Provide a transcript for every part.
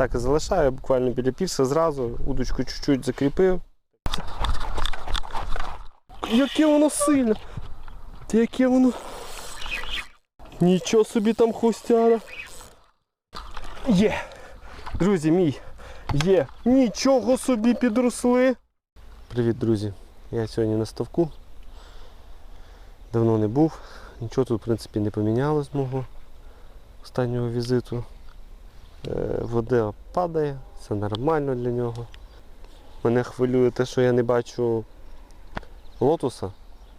Так і залишаю, буквально біля пірса зразу, удочку чуть-чуть закріпив. Яке воно сильне! Яке воно. Нічого собі там хустяра. Є! Друзі, мій! Є! Нічого собі підросли! Привіт, друзі! Я сьогодні на ставку. Давно не був. Нічого тут, в принципі, не помінялось мого останнього візиту. Е, Вода падає, це нормально для нього. Мене хвилює те, що я не бачу лотоса.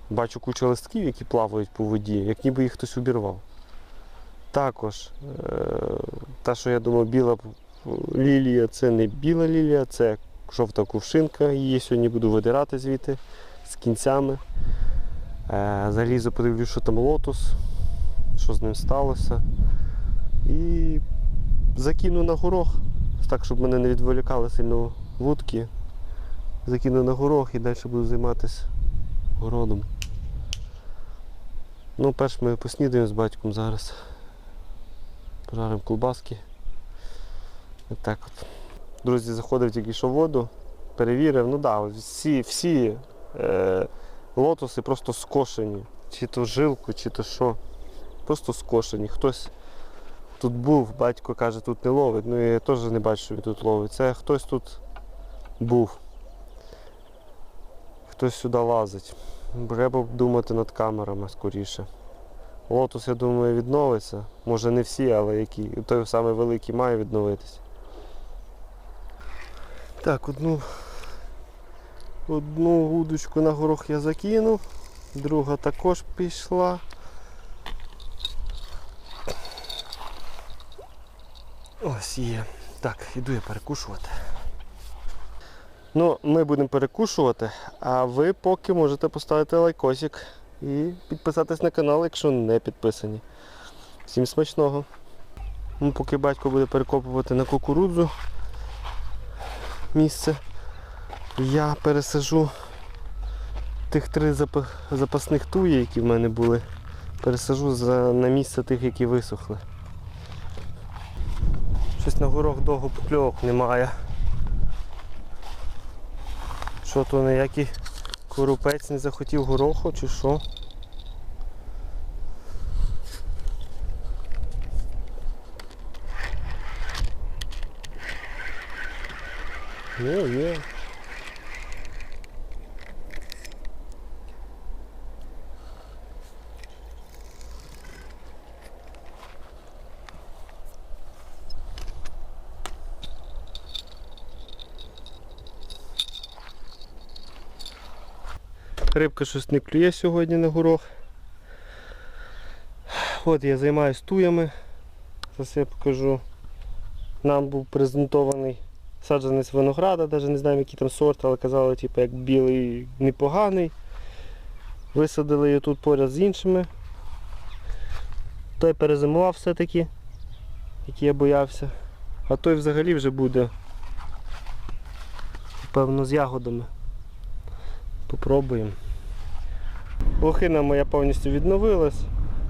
Бачу кучу листків, які плавають по воді, як ніби їх хтось обірвав. Також е, та, що я думав, біла лілія, це не біла лілія, це жовта кувшинка. Її сьогодні буду видирати звідти з кінцями. Е, Залізу, подивлюсь, що там лотос, що з ним сталося. І закину на горох, так, щоб мене не відволікали сильно вудки. Закину на горох і далі буду займатися городом. Ну, перш ми поснідаємо з батьком зараз. Пожаримо колбаски. Так от. Друзі, заходив тільки що в воду, перевірив, ну так, да, всі, всі е, лотоси просто скошені. Чи то жилку, чи то що. Просто скошені. Хтось тут був, батько каже, тут не ловить. Ну я теж не бачу, що він тут ловить. Це хтось тут був. Хтось сюди лазить. Треба думати над камерами скоріше. Лотос, я думаю, відновиться. Може не всі, але які. той самий великий має відновитись. Так, одну, одну удочку на горох я закинув, друга також пішла. Ось є. Так, іду я перекушувати. Ну, ми будемо перекушувати, а ви поки можете поставити лайкосик і підписатись на канал, якщо не підписані. Всім смачного. Ну, поки батько буде перекопувати на кукурудзу місце, я пересажу тих три запасних туї, які в мене були, пересажу за, на місце тих, які висохли. Щось на горох довго покльовок немає. Що то ніякий коропець не захотів гороху чи що? Є, є. Рибка щось не клює сьогодні на горох. От я займаюся туями. Зараз я покажу. Нам був презентований саджанець винограда, навіть не знаю який там сорт, але казали, типу, як білий непоганий. Висадили її тут поряд з іншими. Той перезимував все-таки, який я боявся. А той взагалі вже буде, певно, з ягодами. Попробуємо. Лохина моя повністю відновилась.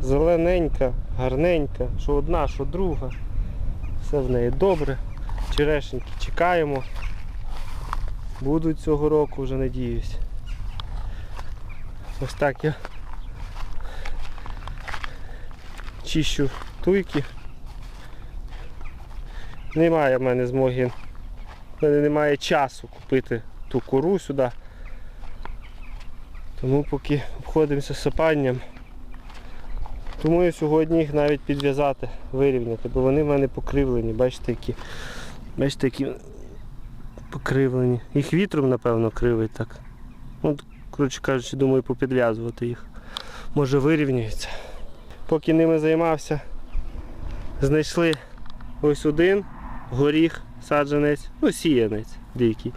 Зелененька, гарненька, що одна, що друга. Все в неї добре. Черешеньки чекаємо. Будуть цього року, вже надіюсь. Ось так я чищу туйки. Немає в мене змоги, в мене немає часу купити ту кору сюди. Тому поки обходимося сапанням. Думаю сьогодні їх навіть підв'язати, вирівняти, бо вони в мене покривлені, бачите які. Бачите, які покривлені. Їх вітром, напевно, кривить так. Ну, коротше кажучи, думаю, попідв'язувати їх. Може вирівняються. Поки ними займався, знайшли ось один горіх, саджанець, ну сіянець дикий.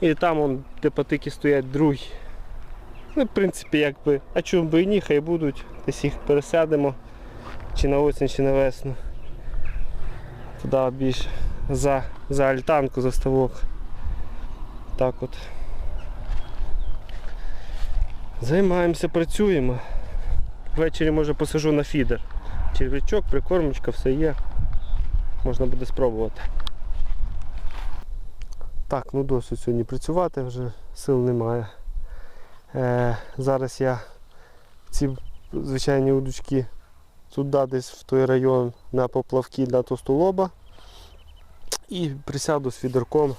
І там он, де патики стоять другий. Ну, в принципі, якби, а чому би і ні, хай будуть. Десь їх пересядемо чи на осінь, чи на весну. Туди більше за, за альтанку, за ставок. Так от. Займаємося, працюємо. Ввечері може посажу на фідер. Червячок, прикормочка, все є. Можна буде спробувати. Так, ну досить сьогодні працювати, вже сил немає. Е, зараз я ці звичайні удочки туди десь в той район на поплавки для тостолоба. І присяду з фідерком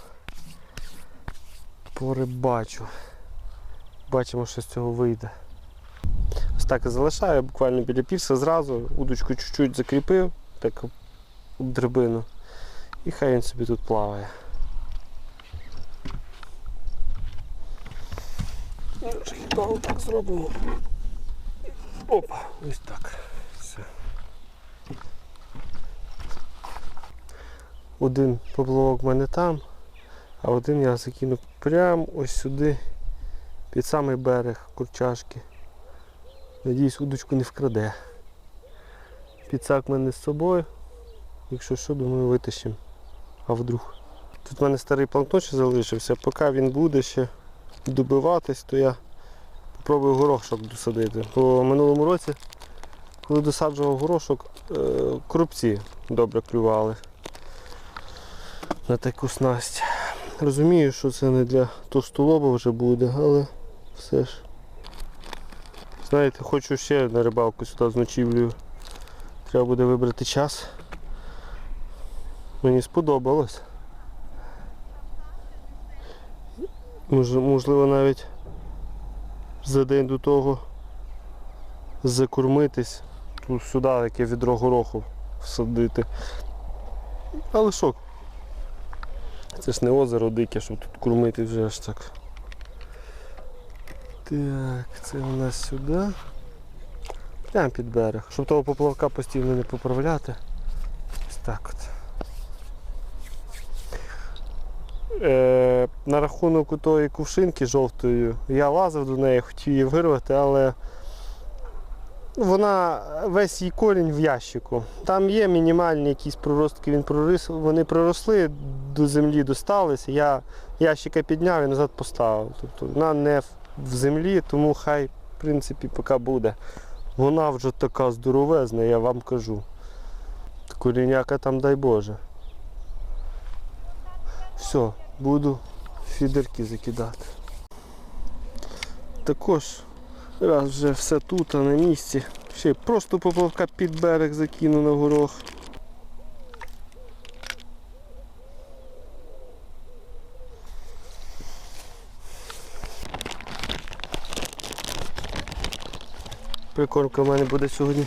порибачу. Бачимо, що з цього вийде. Ось так і залишаю, буквально біля пірса зразу, удочку чуть-чуть закріпив, так об драбину. І хай він собі тут плаває. Вже отак зробимо. Опа, ось так. Все. Один поплавок в мене там, а один я закину прямо ось сюди, під самий берег курчашки. Надіюсь, удочку не вкраде. Підсак в мене з собою. Якщо що, думаю, витащимо. А вдруг. Тут в мене старий планктон ще залишився. Поки він буде ще добиватись, то я спробую горошок досадити. Бо минулому році, коли досаджував горошок, е, коробці добре клювали на таку снасть. Розумію, що це не для товстолоба вже буде, але все ж. Знаєте, хочу ще на рибалку сюди з ночівлею. Треба буде вибрати час. Мені сподобалось. Можливо, навіть за день до того закормитись, тут сюди яке відро гороху всадити. Але що? Це ж не озеро дике, щоб тут кормити вже аж так. Так, це у нас сюди. Прямо під берег. Щоб того поплавка постійно не поправляти. Ось так от. Е, на рахунок тої кувшинки жовтої, я лазив до неї, хотів її вирвати, але вона весь її корінь в ящику. Там є мінімальні якісь проростки, він прорис, вони проросли, до землі досталися. Я ящика підняв і назад поставив. Тобто вона не в- в землі, тому хай, в принципі, поки буде. Вона вже така здоровезна, я вам кажу. Коріняка там дай Боже. Все, буду фідерки закидати. Також, раз вже все тут, а на місці. Ще просто поплавка під берег закину на горох. Прикормка в мене буде сьогодні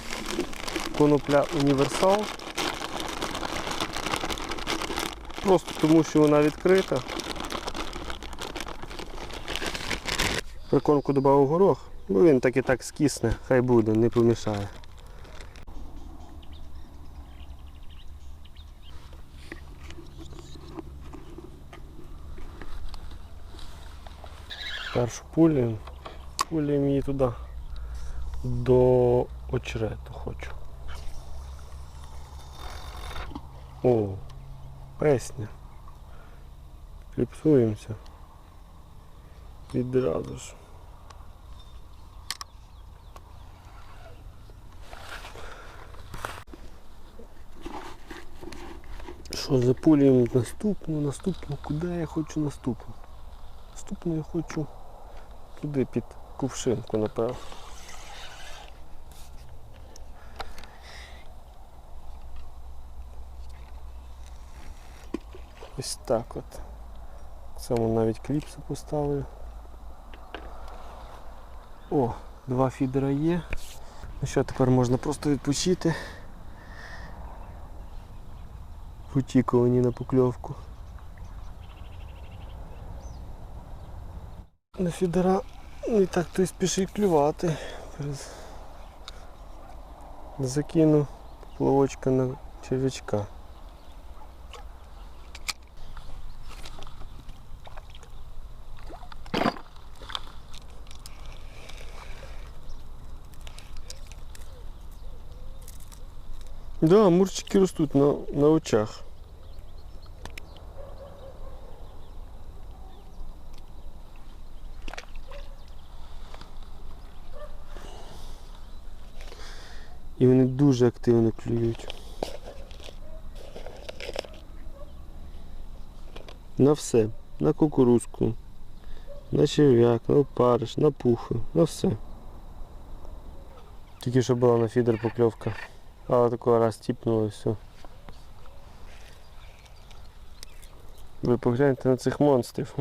конопля універсал. Просто тому, що вона відкрита. Прикормку додав горох, бо він так і так скисне, хай буде, не помішає. Першу пулю, пулю її туди до очерету хочу. О, песня. Кліпсуємося. Відразу ж. Запулюємо наступну, наступну, куди я хочу наступну? Наступну я хочу туди під кувшинку, напевно. Ось так от. Саме навіть кліпси поставив. О, два фідера є. Ну що, тепер можна просто відпочити. Очікувані на покльовку. На фідера не так той спішить клювати. Закину поплавочка на черв'ячка. Да, мурчики ростуть на, на очах. І вони дуже активно клюють. На все. на кукурузку, на черв'як, на опариш, на пухи, на все. Тільки що була на фідер покльовка. Але такого раз тіпнуло і все. Ви погляньте на цих монстрів.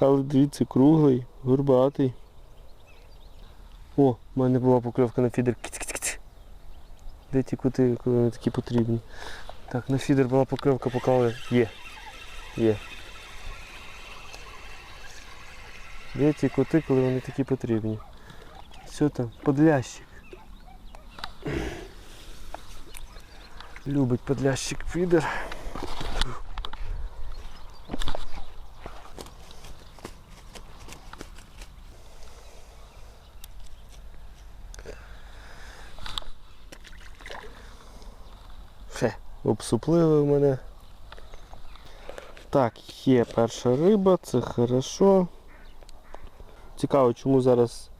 Але дивіться, круглий, горбатий. О, в мене була покльовка на фідер. Киць-киць-киць. Де ті кути, коли вони такі потрібні? Так, на фідер була покльовка, поклали. Є. Є. Де ті кути, коли вони такі потрібні? Що там? Подлящик. Любить подлящик фідер. Все, обсупливив мене. Так, є перша риба, це хорошо. Цікаво, чому зараз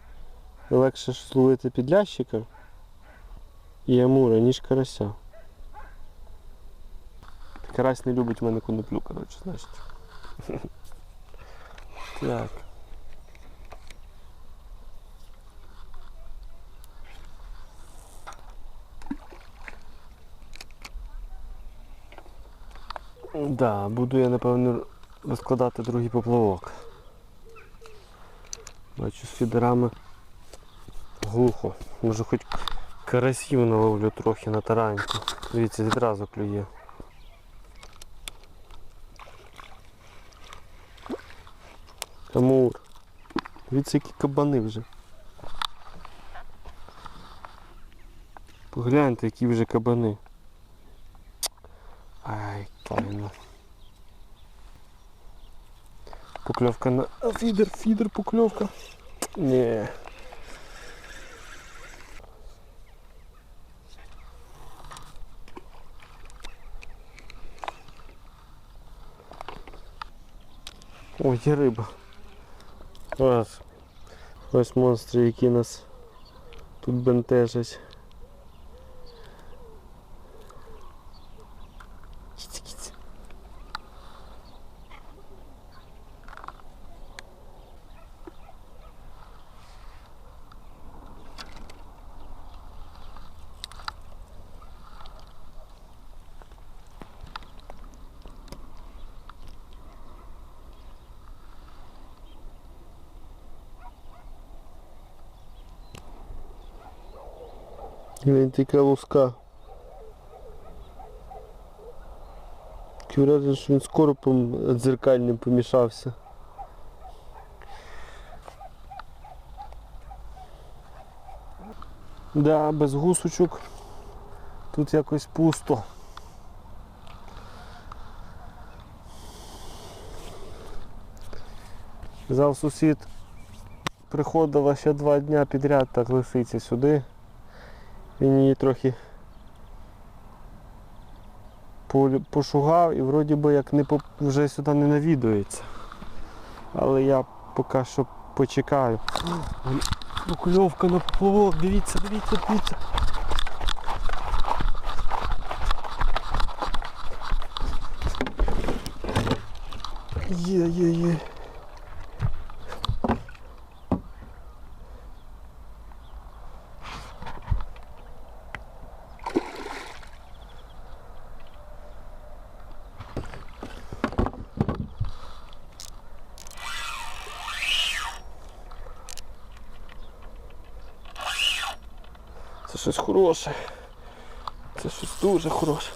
легше ж зловити підлящика і амура, ніж карася. Карась не любить в мене коноплю, коротше, значить. Так. Да, буду я напевно розкладати другий поплавок. Бачу з фідерами глухо. Може хоч карасів наловлю трохи на тараньку. Дивіться, відразу клює. Амур. Дивіться, які кабани вже. Погляньте, які вже кабани. Ай, файно. Покльовка на А, фідер, фідер, покльовка. Ні. Ой, є риба. Ось. Ось монстри, які нас тут бентежать. Він така луска. Таке враження, що він з коропом дзеркальним помішався. Да, без гусочок тут якось пусто. Казав сусід, приходила ще два дня підряд так лисиця сюди. Він її трохи пошугав і вроді би як не поп- вже сюди не навідується. Але я поки що почекаю. Покльовка на поплавок, дивіться, дивіться, дивіться. Є, щось хороше. Це щось дуже хороше.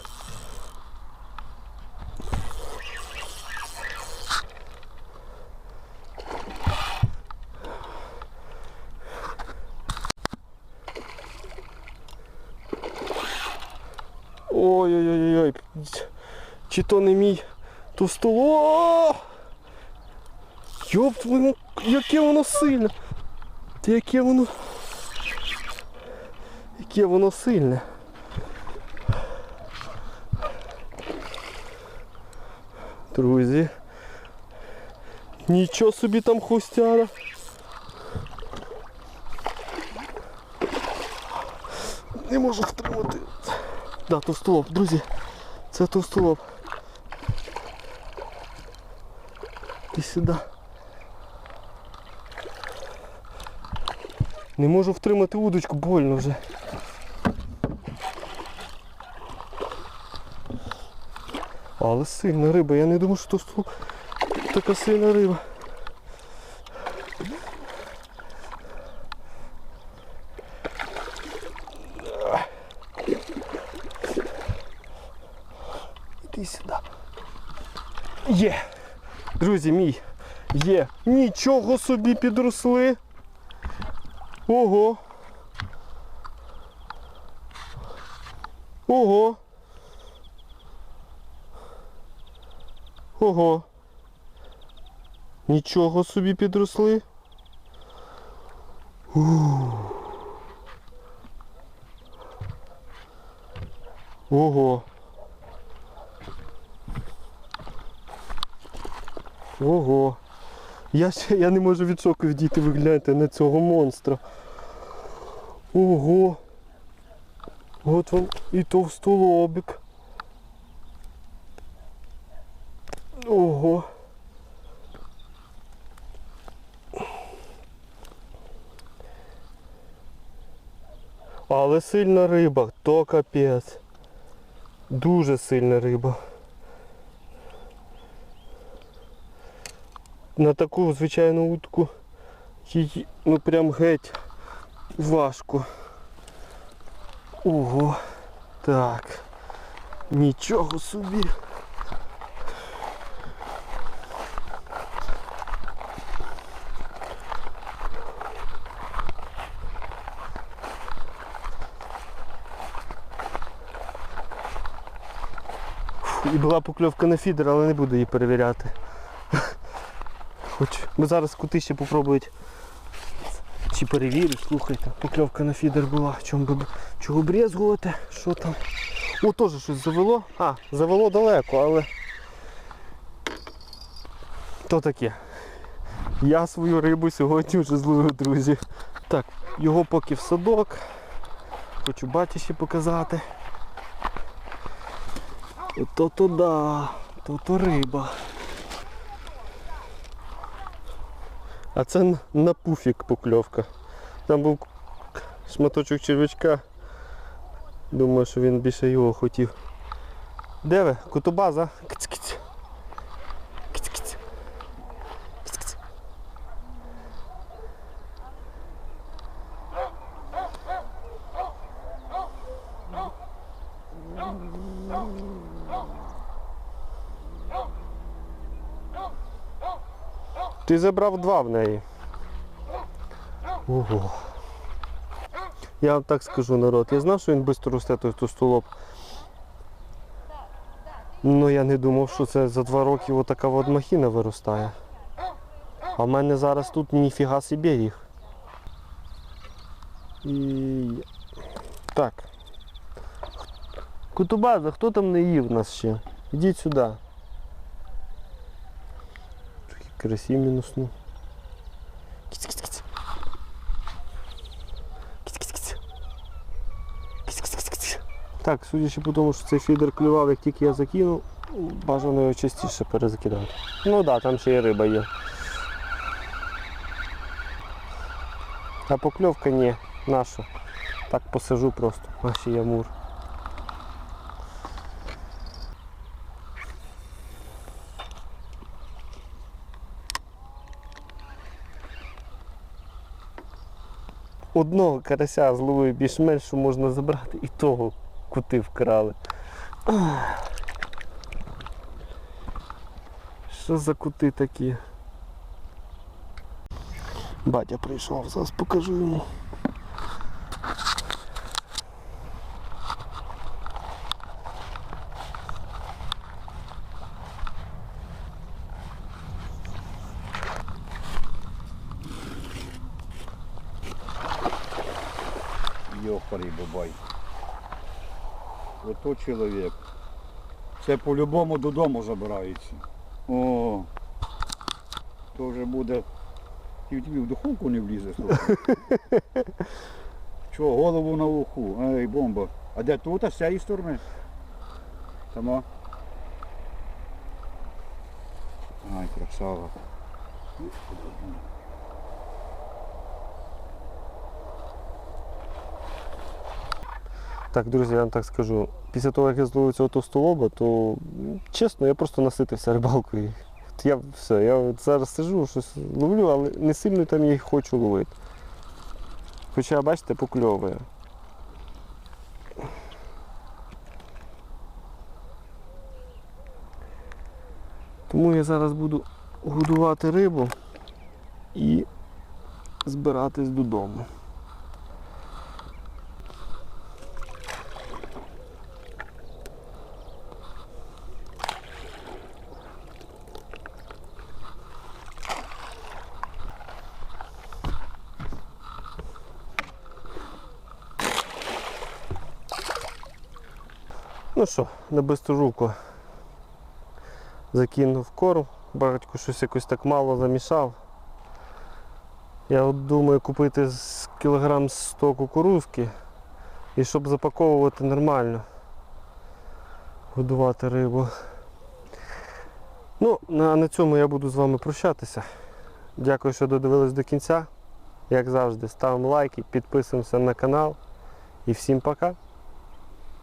Ой-ой-ой-ой. Чи то не мій товстоло? Йоп, твою, яке воно сильне. Та яке воно. Яке воно сильне. Друзі. Нічого собі там хустяра. Не можу втримати. Да, товстолоб, друзі. Це товстолоб. Іди сюди. Не можу втримати удочку, больно вже. Але сильна риба, я не думав, що товстолоб така сильна риба. Іди сюди. Є! Друзі, мій. Є. Нічого собі підросли. Ого. Ого. Ого. Нічого собі підросли. Ух. Ого. Ого. Я ще я не можу від шоку відійти, ви гляньте на цього монстра. Ого. От вам і товстолобик. Ого. Але сильна риба, то капець. Дуже сильна риба. На таку звичайну утку її ну прям геть важко. Ого. Так. Нічого собі. Була покльовка на фідер, але не буду її перевіряти. Хоч ми зараз кути ще попробують. Чи перевірю, слухайте, покльовка на фідер була. Чому би чого брезгувати? Що там? О, теж щось завело. А, завело далеко, але то таке. Я свою рибу сьогодні вже зловив, друзі. Так, його поки в садок. Хочу баті ще показати. То то да, то то риба. А це на пуфік покльовка. Там був шматочок червячка. Думаю, що він більше його хотів. Де ви? Кутобаза? Киць-киць. Ти забрав два в неї. Ого. Я вам так скажу, народ. Я знав, що він швидко росте, той товстолоб. Ну я не думав, що це за два роки отака от махіна виростає. А в мене зараз тут ніфіга собі їх. І... Так. Кутубаза, хто там не їв нас ще? Ідіть сюди. Такі красі мінусну. Кіць-кіць-кіць. Кіць-кіць-кіць. Кіць-кіць-кіць. Так, судячи по тому, що цей фідер клював, як тільки я закинув, бажано його частіше перезакидати. Ну так, да, там ще і риба є. А покльовка ні, наша. Так посажу просто, наші ямур. Одного карася зловив більш-менш, що можна забрати, і того кути вкрали. Що за кути такі? Батя прийшов, зараз покажу йому. Йохарий бабай. Ото чоловік. Це по-любому додому забирається. О, то вже буде. Ти тобі в духовку не влізе. Чого, голову на уху. Ей, бомба. А де тут, а з цієї сторони? Тамо. Ай, красава. Так, друзі, я вам так скажу. Після того, як я зловив цього товстолоба, то чесно, я просто наситився рибалкою. Я все, я от зараз сижу, щось ловлю, але не сильно там їх хочу ловити. Хоча, бачите, покльовує. Тому я зараз буду годувати рибу і збиратись додому. Ну що, на бистру закинув корм, батько щось якось так мало замішав. Я от думаю купити кілограм 100 кукурузки і щоб запаковувати нормально, годувати рибу. Ну, на, на цьому я буду з вами прощатися. Дякую, що додивились до кінця. Як завжди, ставимо лайки, підписуємося на канал. І всім пока!